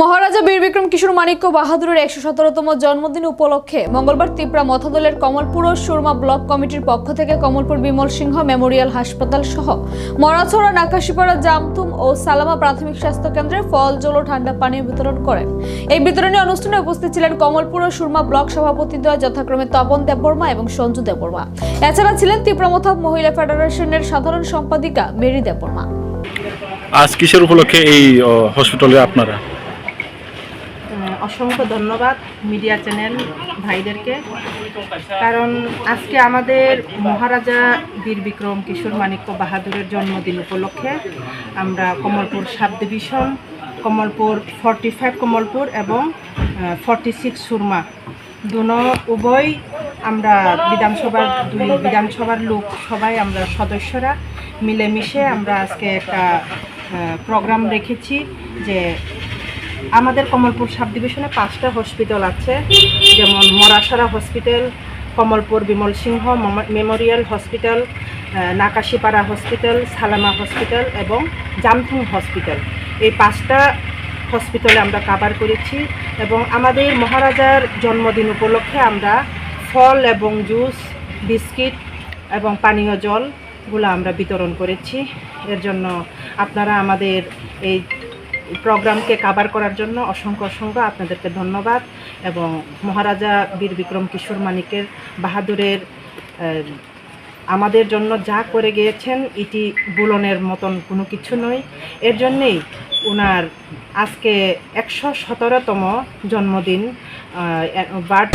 মহারাজা বীর বিক্রম কিশোর মানিক্য বাহাদুরের একশো সতেরোতম জন্মদিন উপলক্ষে মঙ্গলবার ত্রিপুরা মথাদলের কমলপুর ও সুরমা ব্লক কমিটির পক্ষ থেকে কমলপুর বিমল সিংহ মেমোরিয়াল হাসপাতাল সহ মরাছড়া, নাকাশিপাড়া জামতুম ও সালামা প্রাথমিক স্বাস্থ্য কেন্দ্রে ফল, জল ও ঠান্ডা পানীয় বিতরণ করেন। এই বিতরণী অনুষ্ঠানে উপস্থিত ছিলেন কমলপুর ও সুরমা ব্লক সভাপতিদ্বয় যথাক্রমে তপন দেববর্মা এবং সঞ্জু দেববর্মা। এছাড়া ছিলেন ত্রিপুরা মথা মহিলা ফেডারেশনের সাধারণ সম্পাদিকা মেরি দেববর্মা। আজ কিসের উপলক্ষে এই হসপিটালে আপনারা? অসংখ্য ধন্যবাদ মিডিয়া চ্যানেল ভাইদেরকে। কারণ আজকে আমাদের মহারাজা বীর বিক্রম কিশোর মানিক্য বাহাদুরের জন্মদিন উপলক্ষে আমরা Kamalpur subdivision, Kamalpur forty five Kamalpur এবং ফর্টি সিক্স সুরমা। দুনো উভয় আমরা বিধানসভার দুই বিধানসভার লোক সবাই আমরা সদস্যরা মিলেমিশে আমরা আজকে একটা প্রোগ্রাম রেখেছি যে আমাদের কমলপুর সাব ডিভিশনে পাঁচটা হসপিটাল আছে, যেমন মরাসরা hospital Kamalpur Bimal Singha memorial hospital Nakashipara hospital Salema hospital এবং জামথুং হসপিটাল এই পাঁচটা হসপিটালে আমরা কাবার করেছি এবং আমাদের মহারাজার জন্মদিন উপলক্ষে আমরা ফল এবং জুস বিস্কিট এবং পানীয় জলগুলো আমরা বিতরণ করেছি। এর জন্য আপনারা আমাদের এই প্রোগ্রামকে কাভার করার জন্য অসংখ্য অসংখ্য আপনাদেরকে ধন্যবাদ এবং মহারাজা বীর বিক্রম কিশোর মানিকের বাহাদুরের আমাদের জন্য যা করে গিয়েছেন, এটি বুলনের মতন কোনো কিছু নয়। এর জন্যেই ওনার আজকে একশো সতেরোতম জন্মদিন বার্থ